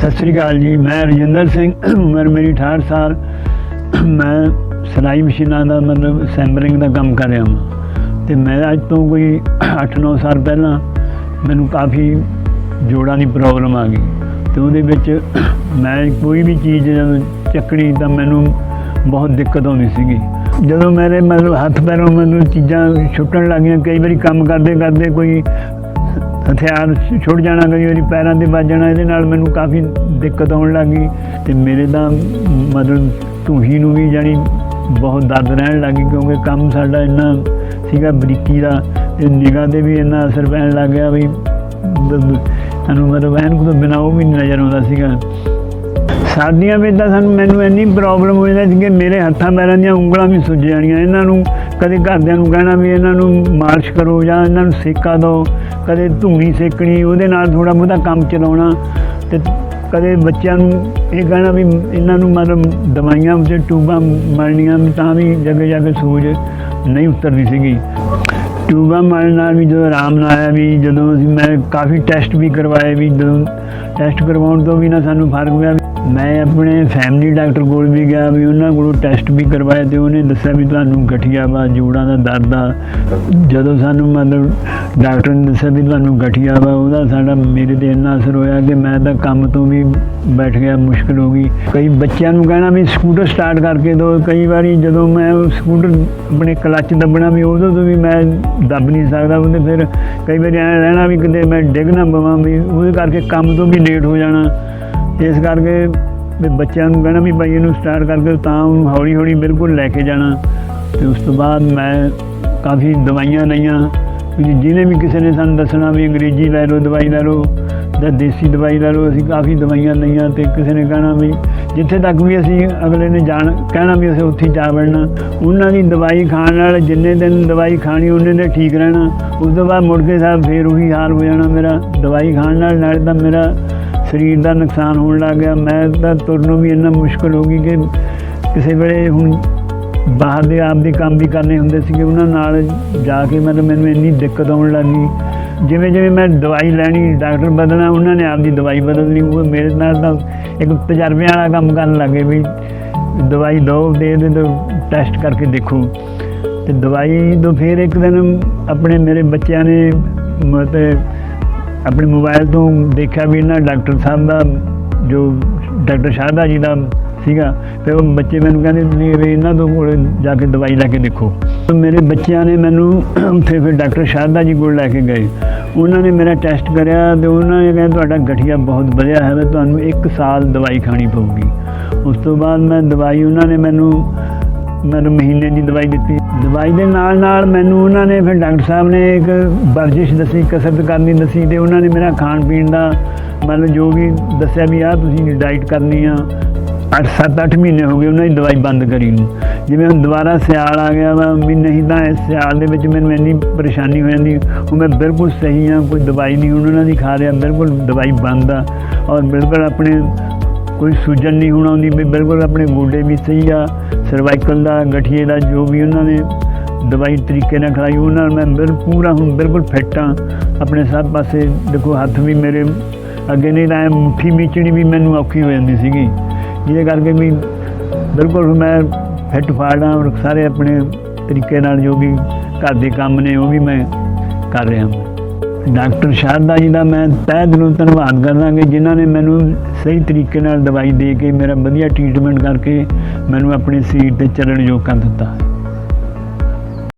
ਸਤਿ ਸ੍ਰੀ ਅਕਾਲ ਜੀ, ਮੈਂ ਰਜਿੰਦਰ ਸਿੰਘ, ਉਮਰ ਮੇਰੀ 68 ਸਾਲ। ਮੈਂ ਸਿਲਾਈ ਮਸ਼ੀਨਾਂ ਦਾ ਮਤਲਬ ਸੈਂਬਲਿੰਗ ਦਾ ਕੰਮ ਕਰ ਰਿਹਾ ਹਾਂ ਤੇ ਮੈਂ ਅੱਜ ਤੋਂ ਕੋਈ 8-9 ਸਾਲ ਪਹਿਲਾਂ ਮੈਨੂੰ ਕਾਫੀ ਜੋੜਾਂ ਦੀ ਪ੍ਰੋਬਲਮ ਆ ਗਈ। ਤੇ ਉਹਦੇ ਵਿੱਚ ਮੈਂ ਕੋਈ ਵੀ ਚੀਜ਼ ਜਦੋਂ ਚੱਕਣੀ ਤਾਂ ਮੈਨੂੰ ਬਹੁਤ ਦਿੱਕਤ ਆਉਂਦੀ ਸੀਗੀ। ਜਦੋਂ ਮੇਰੇ ਮਤਲਬ ਹੱਥ ਪੈਰੋਂ ਮੈਨੂੰ ਚੀਜ਼ਾਂ ਛੁੱਟਣ ਲੱਗੀਆਂ, ਕਈ ਵਾਰੀ ਕੰਮ ਕਰਦੇ ਕਰਦੇ ਕੋਈ ਹਥਿਆਰ ਛੁੱਟ ਜਾਣਾ, ਕਈ ਵਾਰੀ ਪੈਰਾਂ ਤੇ ਵੱਜ ਜਾਣਾ, ਇਹਦੇ ਨਾਲ ਮੈਨੂੰ ਕਾਫੀ ਦਿੱਕਤ ਆਉਣ ਲੱਗੀ ਤੇ ਮੇਰੇ ਤਾਂ ਮਤਲਬ ਢੂਹੀ ਨੂੰ ਵੀ ਜਾਣੀ ਬਹੁਤ ਦਰਦ ਰਹਿਣ ਲੱਗੀ ਕਿਉਂਕਿ ਕੰਮ ਸਾਡਾ ਇੰਨਾ ਸੀਗਾ ਬਰੀਕੀ ਦਾ ਤੇ ਨਿਗਾਹ ਤੇ ਵੀ ਇੰਨਾ ਅਸਰ ਪੈਣ ਲੱਗ ਗਿਆ ਵੀ ਸਾਨੂੰ ਮਤਲਬ ਐਨ ਤੋਂ ਬਿਨਾਂ ਉਹ ਵੀ ਨਹੀਂ ਨਜ਼ਰ ਆਉਂਦਾ ਸੀਗਾ। ਸਰਦੀਆਂ ਵਿੱਚ ਤਾਂ ਸਾਨੂੰ ਮੈਨੂੰ ਇੰਨੀ ਪ੍ਰੋਬਲਮ ਹੋ ਜਾਂਦੀ ਸੀ ਕਿ ਮੇਰੇ ਹੱਥਾਂ ਪੈਰਾਂ ਦੀਆਂ ਉਂਗਲਾਂ ਵੀ ਸੁੱਜ ਜਾਣੀਆਂ, ਇਹਨਾਂ ਨੂੰ ਕਦੇ ਘਰਦਿਆਂ ਨੂੰ ਕਹਿਣਾ ਵੀ ਇਹਨਾਂ ਨੂੰ ਮਾਲਿਸ਼ ਕਰੋ ਜਾਂ ਇਹਨਾਂ ਨੂੰ ਸੇਕਾ ਦਿਓ, ਕਦੇ ਧੂਣੀ ਸੇਕਣੀ, ਉਹਦੇ ਨਾਲ ਥੋੜਾ ਬਹੁਤਾ ਕੰਮ ਚਲਾਉਣਾ ਤੇ ਕਦੇ ਬੱਚਿਆਂ ਨੂੰ ਇਹ ਕਹਿਣਾ ਵੀ ਇਹਨਾਂ ਨੂੰ ਮਤਲਬ ਦਵਾਈਆਂ ਵਿੱਚ ਟੂਬਾਂ ਮਲਣੀਆਂ ਤਾਂ ਵੀ ਜਗ੍ਹਾ ਜਗ੍ਹਾ ਸੂਝ ਨਹੀਂ ਉਤਰਦੀ ਸੀਗੀ। ਟਿਊਬਾਂ ਮਾਰਨ ਨਾਲ ਵੀ ਜਦੋਂ ਆਰਾਮ ਨਾ ਆਇਆ ਵੀ ਜਦੋਂ ਅਸੀਂ ਮੈਂ ਕਾਫੀ ਟੈਸਟ ਵੀ ਕਰਵਾਏ ਵੀ ਜਦੋਂ ਟੈਸਟ ਕਰਵਾਉਣ ਤੋਂ ਵੀ ਨਾ ਸਾਨੂੰ ਫ਼ਰਕ ਪਿਆ ਮੈਂ ਆਪਣੇ ਫੈਮਿਲੀ ਡਾਕਟਰ ਕੋਲ ਵੀ ਗਿਆ ਵੀ ਉਹਨਾਂ ਕੋਲੋਂ ਟੈਸਟ ਵੀ ਕਰਵਾਏ ਤੇ ਉਹਨੇ ਦੱਸਿਆ ਵੀ ਤੁਹਾਨੂੰ ਗਠੀਆ ਵਾ, ਜੋੜਾਂ ਦਾ ਦਰਦ ਆ। ਜਦੋਂ ਸਾਨੂੰ ਮਤਲਬ ਡਾਕਟਰ ਨੇ ਦੱਸਿਆ ਵੀ ਤੁਹਾਨੂੰ ਗਠੀਆ ਵਾ, ਉਹਦਾ ਸਾਡਾ ਮੇਰੇ ਤੇ ਇੰਨਾ ਅਸਰ ਹੋਇਆ ਕਿ ਮੈਂ ਤਾਂ ਕੰਮ ਤੋਂ ਵੀ ਬੈਠ ਗਿਆ, ਮੁਸ਼ਕਲ ਹੋ ਗਈ। ਕਈ ਬੱਚਿਆਂ ਨੂੰ ਕਹਿਣਾ ਵੀ ਸਕੂਟਰ ਸਟਾਰਟ ਕਰਕੇ ਦੋ ਕਈ ਵਾਰੀ ਜਦੋਂ ਮੈਂ ਸਕੂਟਰ ਆਪਣੇ ਕਲੱਚ ਦੱਬਣਾ ਵੀ ਉਦੋਂ ਤੋਂ ਵੀ ਮੈਂ ਦੱਬ ਨਹੀਂ ਸਕਦਾ ਉਹਦੇ ਫਿਰ ਕਈ ਵਾਰੀ ਐਂ ਰਹਿਣਾ ਵੀ ਕਿਤੇ ਮੈਂ ਡਿੱਗ ਨਾ ਪਵਾਂ ਵੀ, ਉਹਦੇ ਕਰਕੇ ਕੰਮ ਤੋਂ ਵੀ ਲੇਟ ਹੋ ਜਾਣਾ। ਇਸ ਕਰਕੇ ਵੀ ਬੱਚਿਆਂ ਨੂੰ ਕਹਿਣਾ ਵੀ ਭਾਈ ਇਹਨੂੰ ਸਟਾਰਟ ਕਰਕੇ ਤਾਂ ਉਹਨੂੰ ਹੌਲੀ ਹੌਲੀ ਬਿਲਕੁਲ ਲੈ ਕੇ ਜਾਣਾ। ਤੇ ਉਸ ਤੋਂ ਬਾਅਦ ਮੈਂ ਕਾਫੀ ਦਵਾਈਆਂ ਲਈਆਂ। ਵੀ ਜਿਹਨੇ ਵੀ ਕਿਸੇ ਨੇ ਸਾਨੂੰ ਦੱਸਣਾ ਵੀ ਅੰਗਰੇਜ਼ੀ ਲੈ ਲਓ, ਦਵਾਈ ਲੈ ਲਓ ਜਾਂ ਦੇਸੀ ਦਵਾਈ ਲੈ ਲਓ, ਅਸੀਂ ਕਾਫੀ ਦਵਾਈਆਂ ਲਈਆਂ ਤੇ ਕਿਸੇ ਨੇ ਕਹਿਣਾ ਵੀ ਜਿੱਥੇ ਤੱਕ ਵੀ ਅਸੀਂ ਅਗਲੇ ਨੇ ਜਾਣ, ਕਹਿਣਾ ਵੀ ਅਸੀਂ ਉੱਥੇ ਹੀ ਜਾ ਵੜਨਾ। ਉਹਨਾਂ ਦੀ ਦਵਾਈ ਖਾਣ ਨਾਲ ਜਿੰਨੇ ਦਿਨ ਦਵਾਈ ਖਾਣੀ, ਉਹਨੇ ਨੇ ਠੀਕ ਰਹਿਣਾ। ਉਸ ਤੋਂ ਬਾਅਦ ਮੁੜ ਕੇ ਸਾਹਿਬ ਫੇਰ ਉਹੀ ਹਾਲ ਹੋ ਜਾਣਾ ਮੇਰਾ। ਦਵਾਈ ਖਾਣ ਨਾਲ ਨਾਲੇ ਤਾਂ ਮੇਰਾ ਸਰੀਰ ਦਾ ਨੁਕਸਾਨ ਹੋਣ ਲੱਗ ਗਿਆ। ਮੈਂ ਤਾਂ ਤੁਰਨੋਂ ਵੀ ਇੰਨਾ ਮੁਸ਼ਕਲ ਹੋ ਗਈ ਕਿ ਕਿਸੇ ਵੇਲੇ ਹੁਣ ਬਾਹਰ ਦੇ ਆਪ ਦੇ ਕੰਮ ਵੀ ਕਰਨੇ ਹੁੰਦੇ ਸੀਗੇ। ਉਹਨਾਂ ਨਾਲ ਜਾ ਕੇ ਮਤਲਬ ਮੈਨੂੰ ਇੰਨੀ ਦਿੱਕਤ ਆਉਣ ਲੱਗੀ ਜਿਵੇਂ ਜਿਵੇਂ ਮੈਂ ਦਵਾਈ ਲੈਣੀ, ਡਾਕਟਰ ਬਦਲਣਾ, ਉਹਨਾਂ ਨੇ ਆਪਦੀ ਦਵਾਈ ਬਦਲਣੀ, ਉਹ ਮੇਰੇ ਨਾਲ ਤਾਂ ਇੱਕ ਤਜਰਬਿਆਂ ਵਾਲਾ ਕੰਮ ਕਰਨ ਲੱਗੇ ਵੀ ਦਵਾਈ ਦਿਓ ਦੇ ਦੇ ਦਿਓ ਟੈਸਟ ਕਰਕੇ ਦੇਖੋ। ਤੇ ਦਵਾਈ ਤੋਂ ਫਿਰ ਇੱਕ ਦਿਨ ਆਪਣੇ ਮੇਰੇ ਬੱਚਿਆਂ ਨੇ ਮਤਲਬ ਆਪਣੇ ਮੋਬਾਈਲ ਤੋਂ ਦੇਖਿਆ ਵੀ ਇਹਨਾਂ ਡਾਕਟਰ ਸਾਹਿਬ ਦਾ, ਜੋ ਡਾਕਟਰ ਸ਼ਾਹਦਾ ਜੀ ਦਾ ਸੀਗਾ ਫਿਰ ਉਹ ਬੱਚੇ ਮੈਨੂੰ ਕਹਿੰਦੇ ਤੁਸੀਂ ਵੀ ਇਹਨਾਂ ਤੋਂ ਕੋਲ ਜਾ ਕੇ ਦਵਾਈ ਲੈ ਕੇ ਦੇਖੋ। ਮੇਰੇ ਬੱਚਿਆਂ ਨੇ ਮੈਨੂੰ ਉੱਥੇ ਫਿਰ ਡਾਕਟਰ ਸ਼ਾਰਦਾ ਜੀ ਕੋਲ ਲੈ ਕੇ ਗਏ। ਉਹਨਾਂ ਨੇ ਮੇਰਾ ਟੈਸਟ ਕਰਿਆ ਤੇ ਉਹਨਾਂ ਨੇ ਕਹਿੰਦੇ ਤੁਹਾਡਾ ਗਠੀਆ ਬਹੁਤ ਵਧਿਆ ਹੈ ਤੁਹਾਨੂੰ 1 ਸਾਲ ਦਵਾਈ ਖਾਣੀ ਪਊਗੀ। ਉਸ ਤੋਂ ਬਾਅਦ ਮੈਂ ਦਵਾਈ, ਉਹਨਾਂ ਨੇ ਮੈਨੂੰ ਮੈਨੂੰ ਮਹੀਨੇ ਦੀ ਦਵਾਈ ਦਿੱਤੀ। ਦਵਾਈ ਦੇ ਨਾਲ ਨਾਲ ਮੈਨੂੰ ਉਹਨਾਂ ਨੇ ਫਿਰ ਡਾਕਟਰ ਸਾਹਿਬ ਨੇ ਇੱਕ ਵਰਜਿਸ਼ ਦੱਸੀ, ਕਸਰਤ ਕਰਨੀ ਦੱਸੀ ਤੇ ਉਹਨਾਂ ਨੇ ਮੇਰਾ ਖਾਣ ਪੀਣ ਦਾ ਮਤਲਬ ਜੋ ਵੀ ਦੱਸਿਆ ਵੀ ਆ ਤੁਸੀਂ ਡਾਈਟ ਕਰਨੀ ਆ 8 7-8 ਮਹੀਨੇ ਹੋ ਗਏ ਉਹਨਾਂ ਦੀ ਦਵਾਈ ਬੰਦ ਕਰੀ ਨੂੰ। ਜਿਵੇਂ ਹੁਣ ਦੁਬਾਰਾ ਸਿਆਲ ਆ ਗਿਆ ਵਾ, ਵੀ ਨਹੀਂ ਤਾਂ ਇਸ ਸਿਆਲ ਦੇ ਵਿੱਚ ਮੈਨੂੰ ਇੰਨੀ ਪਰੇਸ਼ਾਨੀ ਹੋ ਜਾਂਦੀ ਉਹ ਮੈਂ ਬਿਲਕੁਲ ਸਹੀ ਆ ਕੋਈ ਦਵਾਈ ਨਹੀਂ ਹੁਣ ਉਹਨਾਂ ਦੀ ਖਾ ਰਿਹਾ, ਬਿਲਕੁਲ ਦਵਾਈ ਬੰਦ ਆ। ਔਰ ਬਿਲਕੁਲ ਆਪਣੇ ਕੋਈ ਸੂਜਨ ਨਹੀਂ ਹੋਣਾ ਆਉਂਦੀ, ਵੀ ਬਿਲਕੁਲ ਆਪਣੇ ਗੋਡੇ ਵੀ ਸਹੀ ਆ ਸਰਵਾਈਕਲ ਦਾ, ਗਠੀਏ ਦਾ, ਜੋ ਵੀ ਉਹਨਾਂ ਨੇ ਦਵਾਈ ਤਰੀਕੇ ਨਾਲ ਖਲਾਈ ਉਹਨਾਂ ਨਾਲ ਮੈਂ ਬਿਲ, ਪੂਰਾ ਹੁਣ ਬਿਲਕੁਲ ਫਿੱਟ ਆ ਆਪਣੇ ਸਭ ਪਾਸੇ ਦੇਖੋ ਹੱਥ ਵੀ ਮੇਰੇ ਅੱਗੇ ਨਹੀਂ ਲਾਇਆ ਮੁੱਠੀ ਮੀਚਣੀ ਵੀ ਮੈਨੂੰ ਔਖੀ ਹੋ ਜਾਂਦੀ ਸੀਗੀ। ਜਿਹਦੇ ਕਰਕੇ ਵੀ ਬਿਲਕੁਲ ਮੈਂ ਫਿੱਟ ਫਾੜਾਂ ਔਰ ਸਾਰੇ ਆਪਣੇ ਤਰੀਕੇ ਨਾਲ ਜੋ ਵੀ ਘਰ ਦੇ ਕੰਮ ਨੇ ਉਹ ਵੀ ਮੈਂ ਕਰ ਰਿਹਾ ਹਾਂ। ਡਾਕਟਰ ਸ਼ਾਰਦਾ ਜੀ ਦਾ ਮੈਂ ਤਹਿ ਦਿਲੋਂ ਧੰਨਵਾਦ ਕਰਦਾ ਕਿ ਜਿਨ੍ਹਾਂ ਨੇ ਮੈਨੂੰ ਸਹੀ ਤਰੀਕੇ ਨਾਲ ਦਵਾਈ ਦੇ ਕੇ ਮੇਰਾ ਵਧੀਆ ਟ੍ਰੀਟਮੈਂਟ ਕਰਕੇ ਮੈਨੂੰ ਆਪਣੇ ਸਰੀਰ ਤੇ ਚੱਲਣ ਯੋਗ ਕਰ ਦਿੱਤਾ।